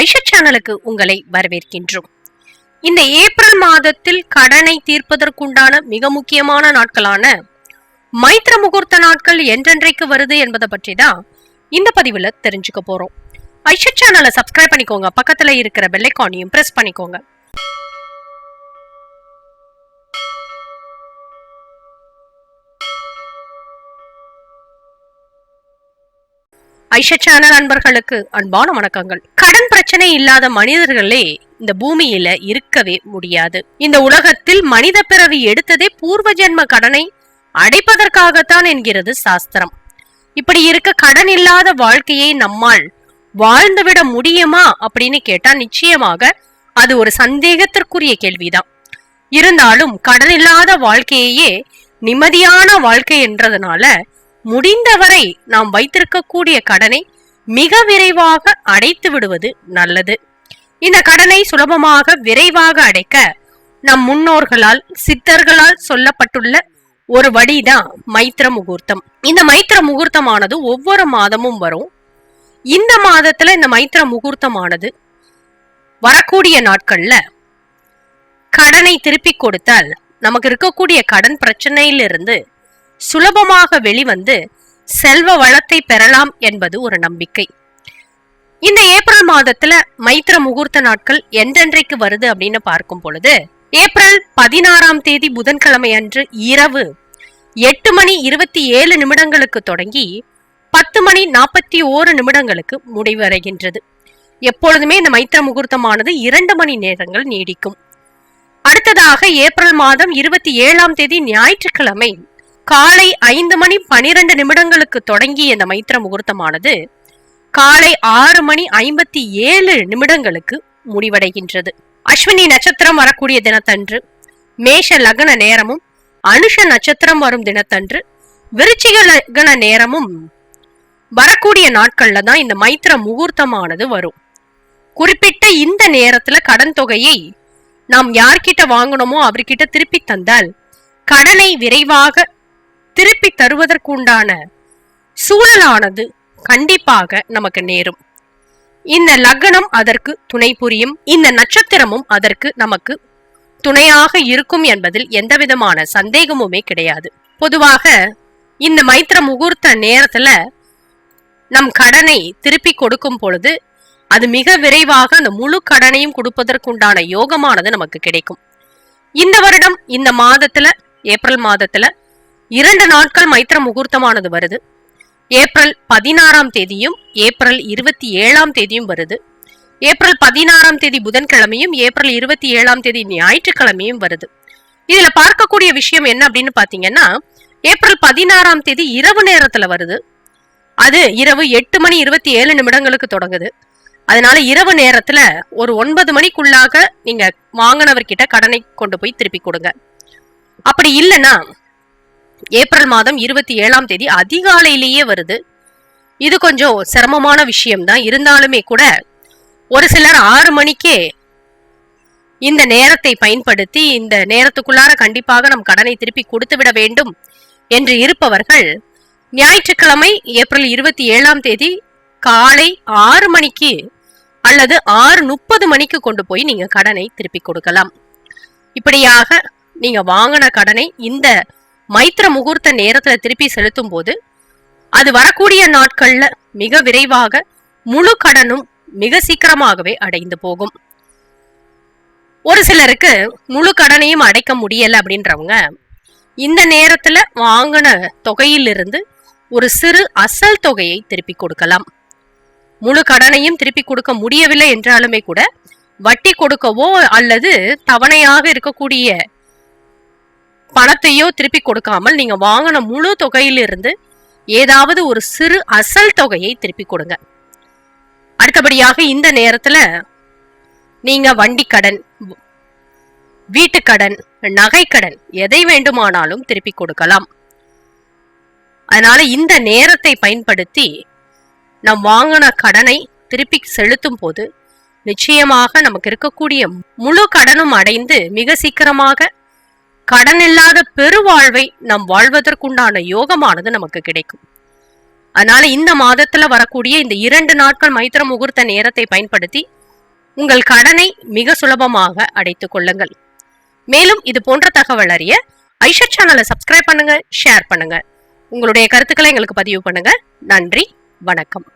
ஐஷா சேனலுக்கு உங்களை வரவேற்கின்றோம். இந்த ஏப்ரல் மாதத்தில் கடனை தீர்ப்பதற்குண்டான மிக முக்கியமான நாட்களான மைத்ர முகூர்த்த நாட்கள் என்றென்றைக்கு வருது என்பதை பற்றி தான் இந்த பதிவுல தெரிஞ்சுக்க போறோம். ஐஷா சேனலை சப்ஸ்கிரைப் பண்ணிக்கோங்க. பக்கத்துல இருக்கிற பெல்லைக்கானையும் பிரஸ் பண்ணிக்கோங்க. ஐஷா சேனல் அன்பர்களுக்கு அன்பான வணக்கங்கள். கடன் பிரச்சனை இல்லாத மனிதர்களே இந்த பூமியில இருக்கவே முடியாது. இந்த உலகத்தில் மனித பிறவி எடுத்ததே பூர்வ ஜென்ம கடனை அடைப்பதற்காகத்தான் என்கிறது சாஸ்திரம். இப்படி இருக்க கடன் இல்லாத வாழ்க்கையை நம்மால் வாழ்ந்துவிட முடியுமா அப்படின்னு கேட்டா நிச்சயமாக அது ஒரு சந்தேகத்திற்குரிய கேள்விதான். இருந்தாலும் கடன் இல்லாத வாழ்க்கையையே நிம்மதியான வாழ்க்கை என்றதுனால முடிந்தவரை நாம் வைத்திருக்கக்கூடிய கடனை மிக விரைவாக அடைத்து விடுவது நல்லது. இந்த கடனை சுலபமாக விரைவாக அடைக்க நம் முன்னோர்களால் சித்தர்களால் சொல்லப்பட்டுள்ள ஒரு வழிதான் மைத்திர முகூர்த்தம். இந்த மைத்திர முகூர்த்தமானது ஒவ்வொரு மாதமும் வரும். இந்த மாதத்துல இந்த மைத்திர முகூர்த்தமானது வரக்கூடிய நாட்கள்ல கடனை திருப்பி கொடுத்தால் நமக்கு இருக்கக்கூடிய கடன் பிரச்சனையிலிருந்து சுலபமாக வெளிவந்து செல்வ வளத்தை பெறலாம் என்பது ஒரு நம்பிக்கை. இந்த ஏப்ரல் மாதத்துல மைத்திர முகூர்த்த நாட்கள் என்றென்றைக்கு வருது அப்படின்னு பார்க்கும் பொழுது ஏப்ரல் பதினாறாம் தேதி புதன்கிழமை அன்று இரவு எட்டு மணி இருபத்தி ஏழு நிமிடங்களுக்கு தொடங்கி பத்து மணி நாற்பத்தி ஓரு நிமிடங்களுக்கு முடிவடைகின்றது. எப்பொழுதுமே இந்த மைத்திர முகூர்த்தமானது இரண்டு மணி நேரங்கள் நீடிக்கும். அடுத்ததாக ஏப்ரல் மாதம் இருபத்தி ஏழாம் தேதி ஞாயிற்றுக்கிழமை காலை ஐந்து மணி பனிரெண்டு நிமிடங்களுக்கு தொடங்கிய இந்த மைத்திர முகூர்த்தமானது காலை ஆறு மணி ஐம்பத்தி ஏழு நிமிடங்களுக்கு முடிவடைகின்றது. அஸ்வினி நட்சத்திரம் வரக்கூடிய தினத்தன்று மேஷ லக்ன நேரமும் அனுஷ நட்சத்திரம் வரும் தினத்தன்று விருச்சிக லக்ன நேரமும் வரக்கூடிய நாட்கள்ல தான் இந்த மைத்திர முகூர்த்தமானது வரும். குறிப்பிட்ட இந்த நேரத்துல கடன் தொகையை நாம் யார்கிட்ட வாங்கணுமோ அவர்கிட்ட திருப்பி தந்தால் கடனை விரைவாக திருப்பி தருவதற்குண்டான சூழலானது கண்டிப்பாக நமக்கு நேரும். இந்த லக்னம் அதற்கு துணை புரியும். இந்த நட்சத்திரமும் அதற்கு நமக்கு துணையாக இருக்கும் என்பதில் எந்தவிதமான சந்தேகமுமே கிடையாது. பொதுவாக இந்த மைத்திர முகூர்த்த நேரத்துல நம் கடனை திருப்பி கொடுக்கும் பொழுது அது மிக விரைவாக அந்த முழு கடனையும் கொடுப்பதற்குண்டான யோகமானது நமக்கு கிடைக்கும். இந்த வருடம் இந்த மாதத்துல ஏப்ரல் மாதத்துல இரண்டு நாட்கள் மைத்திர முகூர்த்தமானது வருது. ஏப்ரல் பதினாறாம் தேதியும் ஏப்ரல் இருபத்தி ஏழாம் தேதியும் வருது. ஏப்ரல் பதினாறாம் தேதி புதன்கிழமையும் ஏப்ரல் இருபத்தி ஏழாம் தேதி ஞாயிற்றுக்கிழமையும் வருது. இதுல பார்க்கக்கூடிய விஷயம் என்ன அப்படின்னு பாத்தீங்கன்னா ஏப்ரல் பதினாறாம் தேதி இரவு நேரத்துல வருது. அது இரவு எட்டு மணி இருபத்தி ஏழு நிமிடங்களுக்கு தொடங்குது. அதனால இரவு நேரத்துல ஒரு ஒன்பது மணிக்குள்ளாக நீங்க வாங்கினவர்கிட்ட கடனை கொண்டு போய் திருப்பி கொடுங்க. அப்படி இல்லைன்னா ஏப்ரல் மாதம் இருபத்தி ஏழாம் தேதி அதிகாலையிலேயே வருது. இது கொஞ்சம் சிரமமான விஷயம்தான். இருந்தாலுமே கூட ஒரு சிலர் ஆறு மணிக்கே இந்த நேரத்தை பயன்படுத்தி இந்த நேரத்துக்குள்ளார கண்டிப்பாக நம் கடனை திருப்பி கொடுத்து விட வேண்டும் என்று இருப்பவர்கள் ஞாயிற்றுக்கிழமை ஏப்ரல் இருபத்தி ஏழாம் தேதி காலை ஆறு மணிக்கு அல்லது ஆறு முப்பது மணிக்கு கொண்டு போய் நீங்க கடனை திருப்பி கொடுக்கலாம். இப்படியாக நீங்க வாங்கின கடனை இந்த மைத்திர முகூர்த்த நேரத்துல திருப்பி செலுத்தும் போது அது வரக்கூடிய நாட்கள்ல மிக விரைவாக முழு கடனும் மிக சீக்கிரமாகவே அடைந்து போகும். ஒரு சிலருக்கு முழு கடனையும் அடைக்க முடியல அப்படின்றவங்க இந்த நேரத்துல வாங்கின தொகையிலிருந்து ஒரு சிறு அசல் தொகையை திருப்பி கொடுக்கலாம். முழு கடனையும் திருப்பி கொடுக்க முடியவில்லை என்றாலுமே கூட வட்டி கொடுக்கவோ அல்லது தவணையாக இருக்கக்கூடிய பணத்தையோ திருப்பி கொடுக்காமல் நீங்க வாங்கின முழு தொகையிலிருந்து ஏதாவது ஒரு சிறு அசல் தொகையை திருப்பி கொடுங்க. அடுத்தபடியாக இந்த நேரத்துல நீங்க வண்டி கடன் வீட்டுக்கடன் நகைக்கடன் எதை வேண்டுமானாலும் திருப்பி கொடுக்கலாம். அதனால இந்த நேரத்தை பயன்படுத்தி நம் வாங்கின கடனை திருப்பி செலுத்தும் போது நிச்சயமாக நமக்கு இருக்கக்கூடிய முழு கடனும் அடைந்து மிக சீக்கிரமாக கடன் இல்லாத பெருவாழ்வை நாம் வாழ்வதற்குண்டான யோகமானது நமக்கு கிடைக்கும். அதனால இந்த மாதத்துல வரக்கூடிய இந்த இரண்டு நாட்கள் மைத்திர முகூர்த்த நேரத்தை பயன்படுத்தி உங்கள் கடனை மிக சுலபமாக அடைத்துக் கொள்ளுங்கள். மேலும் இது போன்ற தகவல் அறிய ஐஷா சேனலை சப்ஸ்கிரைப் பண்ணுங்க ஷேர் பண்ணுங்க. உங்களுடைய கருத்துக்களை எங்களுக்கு பதிவு பண்ணுங்க. நன்றி வணக்கம்.